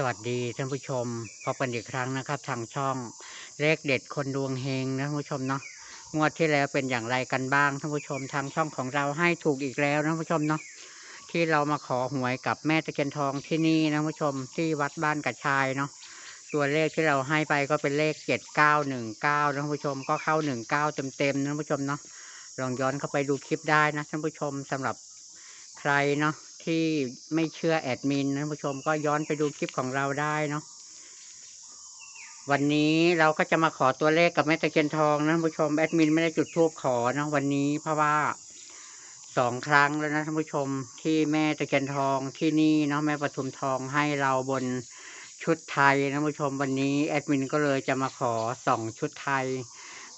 สวัสดีท่านผู้ชมพบกันอีกครั้งนะครับ ทางช่องเลขเด็ดคนดวงเฮงนะท่านผู้ชมเนาะงวดที่แล้วเป็นอย่างไรกันบ้างท่านผู้ชมทางช่องของเราให้ถูกอีกแล้วนะท่านผู้ชมเนาะที่เรามาขอหวยกับแม่ตะเคียนทองที่นี่นะท่านผู้ชมที่วัดบ้านกระชายเนาะตัวเลขที่เราให้ไปก็เป็นเลขเจ็ดเก้าหนึ่งเก้าท่านผู้ชมก็เข้าหนึ่งเก้าเต็มเต็มๆนะท่านผู้ชมเนาะลองย้อนเข้าไปดูคลิปได้นะท่านผู้ชมสำหรับใครเนาะ ที่ไม่เชื่อแอดมินนะผู้ชมก็ย้อนไปดูคลิปของเราได้เนาะวันนี้เราก็จะมาขอตัวเลขกับแม่ตะเคียนทองนะผู้ชมแอดมินไม่ได้จุดธูปขอนะวันนี้เพราะว่าสองครั้งแล้วนะท่านผู้ชมที่แม่ตะเคียนทองที่นี่เนาะแม่ปทุมทองให้เราบนชุดไทยนะผู้ชมวันนี้แอดมินก็เลยจะมาขอส่องชุดไทย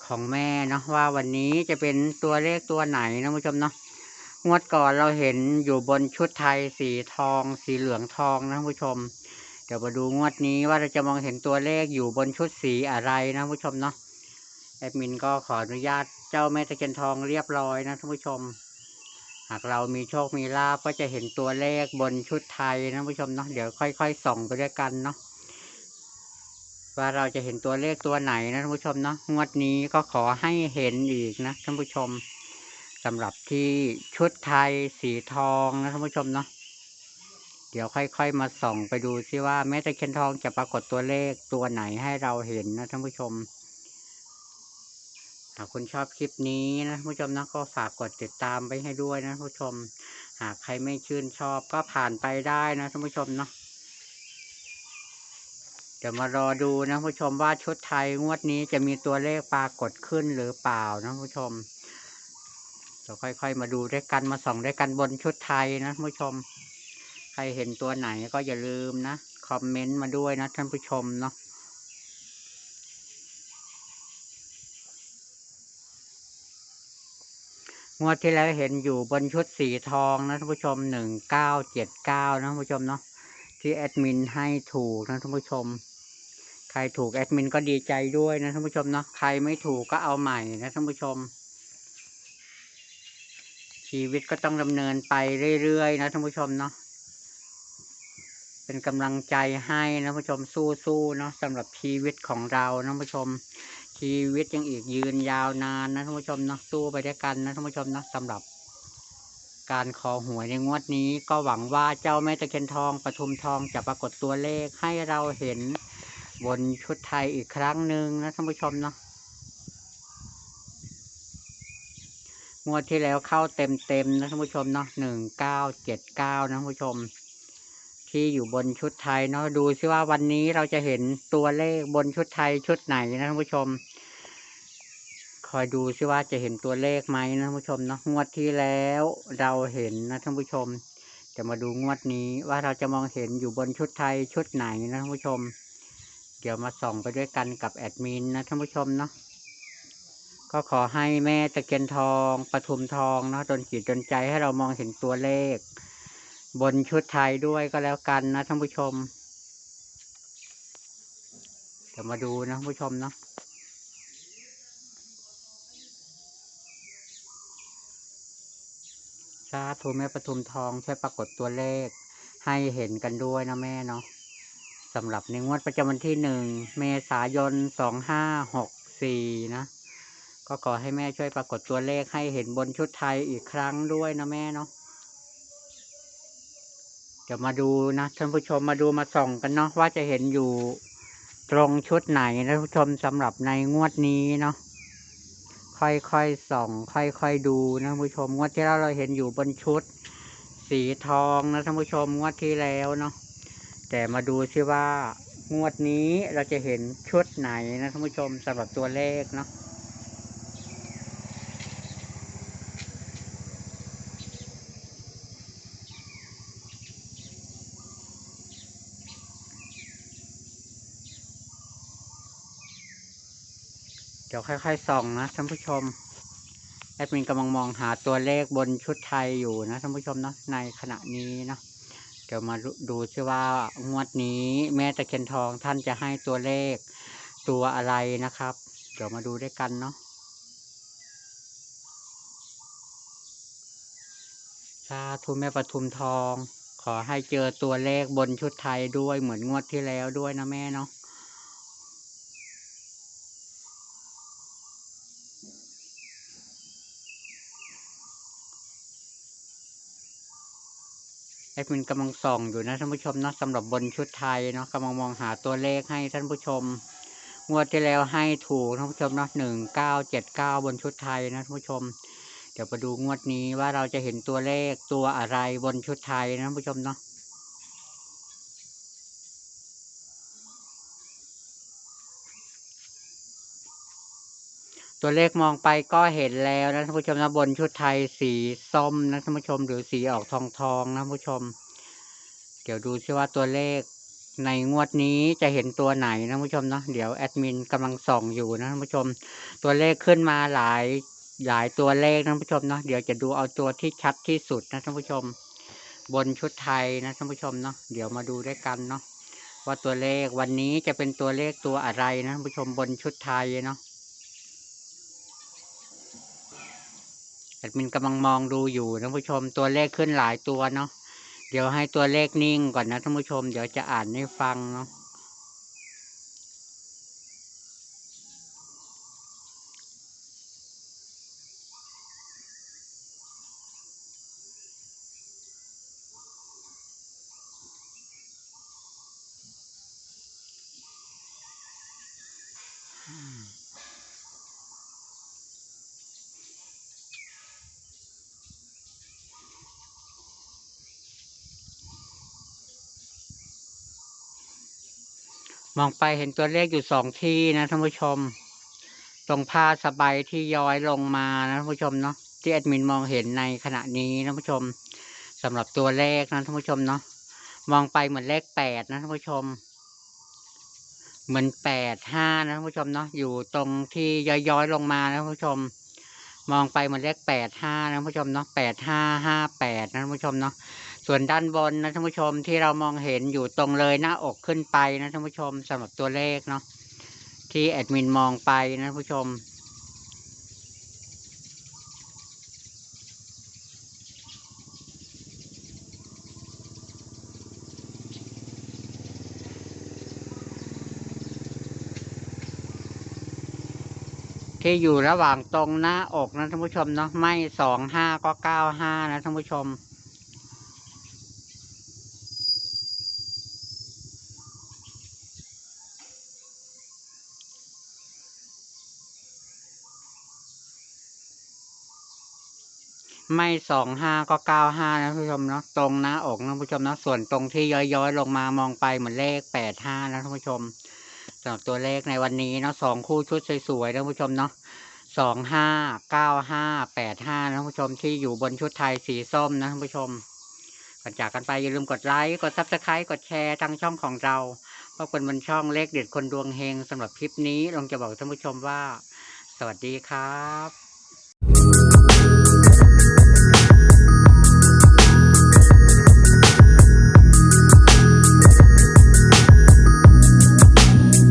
ของแม่เนาะว่าวันนี้จะเป็นตัวเลขตัวไหนนะผู้ชมเนาะ งวดก่อนเราเห็นอยู่บนชุดไทยสีทอง สีเหลืองทองนะท่านผู้ชม เดี๋ยวมาดูงวดนี้ว่าเราจะมองเห็นตัวเลขอยู่บนชุดสีอะไรนะท่านผู้ชมเนาะแอดมินก็ขออนุญาตเจ้าแม่ตะเคียนทองเรียบร้อยนะท่านผู้ชม หากเรามีโชคมีลาภก็จะเห็นตัวเลขบนชุดไทยนะท่านผู้ชมเนาะเดี๋ยวค่อย ๆ ส่องไปด้วยกันเนาะว่าเราจะเห็นตัวเลขตัวไหนนะท่านผู้ชมเนาะงวดนี้ก็ขอให้เห็นอีกนะท่านผู้ชม สำหรับที่ชุดไทยสีทองนะท่านผู้ชมเนาะเดี๋ยวค่อยๆมาส่องไปดูซิว่าแม่ตะเคียนทองจะปรากฏตัวเลขตัวไหนให้เราเห็นนะท่านผู้ชมหากคุณชอบคลิปนี้นะท่านผู้ชมนะก็ฝากกดติดตามไปให้ด้วยนะท่านผู้ชม หากใครไม่ชื่นชอบก็ผ่านไปได้นะท่านผู้ชมเนาะเดี๋ยวมารอดูนะท่านผู้ชมว่าชุดไทยงวดนี้จะมีตัวเลขปรากฏขึ้นหรือเปล่านะท่านผู้ชม เราค่อย ๆ มาดูด้วยกันมาส่องด้วยกันบนชุดไทยนะท่านผู้ชม ใครเห็นตัวไหนก็อย่าลืมนะ คอมเมนต์มาด้วยนะท่านผู้ชมเนาะงวดที่แล้วเห็นอยู่บนชุดสีทองนะท่านผู้ชมหนึ่งเก้าเจ็ดเก้านะท่านผู้ชมเนาะที่แอดมินให้ถูกนะท่านผู้ชม ใครถูกแอดมินก็ดีใจด้วยนะท่านผู้ชมเนาะใครไม่ถูกก็เอาใหม่นะท่านผู้ชม ชีวิตก็ต้องดำเนินไปเรื่อยๆนะท่านผู้ชมเนาะเป็นกำลังใจให้นะผู้ชมสู้ๆเนาะสำหรับชีวิตของเรานะผู้ชม ชีวิตยังอีกยืนยาวนานนะท่านผู้ชมเนาะสู้ไปด้วยกันนะท่านผู้ชมเนาะสำหรับ การขอหวยในงวดนี้ก็หวังว่าเจ้าแม่ตะเคียนทองปทุมทองจะปรากฏตัวเลขให้เราเห็นบนชุดไทยอีกครั้งหนึ่งนะท่านผู้ชมเนาะ งวดที่แล้วเข้าเต็มเต็มนะท่านผู้ชมเนาะหนึ่งเก้าเจ็ดเก้านะท่านผู้ชม ที่อยู่บนชุดไทยเนาะดูซิว่าวันนี้เราจะเห็นตัวเลขบนชุดไทยชุดไหนนะท่านผู้ชม คอยดูซิว่าจะเห็นตัวเลขไหมนะท่านผู้ชมเนาะงวดที่แล้วเราเห็นนะท่านผู้ชม จะมาดูงวดนี้ว่าเราจะมองเห็นอยู่บนชุดไทยชุดไหนนะท่านผู้ชม เดี๋ยวมาส่องไปด้วยกันกับแอดมินนะท่านผู้ชมเนาะ ก็ขอให้แม่ตะเคียนทองปทุมทองเนาะดนจิตดนใจให้เรามองเห็นตัวเลข บนชุดไทยด้วยก็แล้วกันนะท่านผู้ชมเดี๋ยวมาดูนะท่านผู้ชมเนาะสาธุแม่ปทุมทองช่วยปรากฏตัวเลข ให้เห็นกันด้วยนะแม่เนาะสำหรับในงวดประจำวันที่หนึ่งเมษายนสองห้าหกสี่นะ ก็ขอให้แม่ช่วยปรากฏตัวเลขให้เห็นบนชุดไทยอีกครั้งด้วยนะแม่เนาะเดี๋ยวมาดูนะท่านผู้ชมมาดูมาส่องกันเนาะว่าจะเห็นอยู่ตรงชุดไหนนะท่านผู้ชมสำหรับในงวดนี้เนาะค่อยๆส่อง ค่อยๆดูนะท่านผู้ชมงวดที่แล้วเราเห็นอยู่บนชุด สีทองนะท่านผู้ชมงวดที่แล้วเนาะแต่มาดูซิว่างวดนี้เราจะเห็นชุดไหนนะท่านผู้ชมสำหรับตัวเลขเนาะ เดี๋ยวค่อยๆส่องนะท่านผู้ชม แอดมินกำลังมองหาตัวเลขบนชุดไทยอยู่นะท่านผู้ชมเนาะในขณะนี้เนาะเดี๋ยวมาดูซิว่างวดนี้แม่ตะเคียนทองท่านจะให้ตัวเลขตัวอะไรนะครับ เดี๋ยวมาดูด้วยกันเนาะสาธุแม่ปทุมทอง ขอให้เจอตัวเลขบนชุดไทยด้วยเหมือนงวดที่แล้วด้วยนะแม่เนาะ แอดมินกำลังส่องอยู่นะท่านผู้ชมนะสำหรับบนชุดไทยเนาะกำลังมองหาตัวเลขให้ท่านผู้ชม งวดที่แล้วให้ถูกท่านผู้ชมเนาะหนึ่งเก้าเจ็ดเก้าบนชุดไทยนะท่านผู้ชม เดี๋ยวมาดูงวดนี้ว่าเราจะเห็นตัวเลขตัวอะไรบนชุดไทยนะท่านผู้ชมเนาะ ตัวเลขมองไปก็เห็นแล้วนะท่านผู้ชมนะบนชุดไทยสีส้มนะท่านผู้ชมหรือสีออกทองทองนะท่านผู้ชม เดี๋ยวดูซิว่าตัวเลขในงวดนี้จะเห็นตัวไหนนะท่านผู้ชมเนาะเดี๋ยวแอดมินกำลังส่องอยู่นะท่านผู้ชม ตัวเลขขึ้นมาหลายหลายตัวเลขนะท่านผู้ชมเนาะเดี๋ยวจะดูเอาตัวที่ชัดที่สุดนะท่านผู้ชม บนชุดไทยนะท่านผู้ชมเนาะเดี๋ยวมาดูด้วยกันเนาะว่าตัวเลขวันนี้จะเป็นตัวเลขตัวอะไรนะท่านผู้ชมบนชุดไทยเนาะ แอดมินกำลังมองดูอยู่นะท่านผู้ชมตัวเลขขึ้นหลายตัวเนาะเดี๋ยวให้ตัวเลขนิ่งก่อนนะท่านผู้ชม เดี๋ยวจะอ่านให้ฟังเนาะ มองไปเห็นตัวเลขอยู่สองที่นะท่านผู้ชม ตรงผ้าสบายที่ย้อยลงมานะท่านผู้ชมเนาะที่แอดมินมองเห็นในขณะนี้นะท่านผู้ชมสำหรับตัวเลขนะท่านผู้ชมเนาะมองไปเหมือนเลขแปดนะท่านผู้ชม เหมือนแปดห้านะท่านผู้ชมเนาะอยู่ตรงที่ย้อยๆลงมานะท่านผู้ชม มองไปเหมือนเลขแปดห้านะท่านผู้ชมเนาะแปดห้าห้าแปดนะท่านผู้ชมเนาะ ส่วนด้านบนนะท่านผู้ชมที่เรามองเห็นอยู่ตรงเลยหน้าอกขึ้นไปนะท่านผู้ชมสำหรับตัวเลขเนาะที่แอดมินมองไปนะท่านผู้ชมที่อยู่ระหว่างตรงหน้าอกนะท่านผู้ชมเนาะไม่สองห้าก็เก้าห้านะท่านผู้ชม ไม่สองห้าก็เก้าห้านะท่านผู้ชมเนาะตรงหน้าอกนะท่านผู้ชมเนาะส่วนตรงที่ย้อยๆลงมามองไปเหมือนเลขแปดห้านะท่านผู้ชมสำหรับตัวเลขในวันนี้เนาะสองคู่ชุดสวยๆนะท่านผู้ชมเนาะสองห้าเก้าห้าแปดห้านะท่านผู้ชมที่อยู่บนชุดไทยสีส้มนะท่านผู้ชมก่อนจากกันไปอย่าลืมกดไลค์กดซับสไครต์กดแชร์ทางช่องของเราเพราะเป็นบนช่องเลขเด็ดคนดวงเฮงสำหรับคลิปนี้ลงจะบอกท่านผู้ชมว่า สวัสดีครับ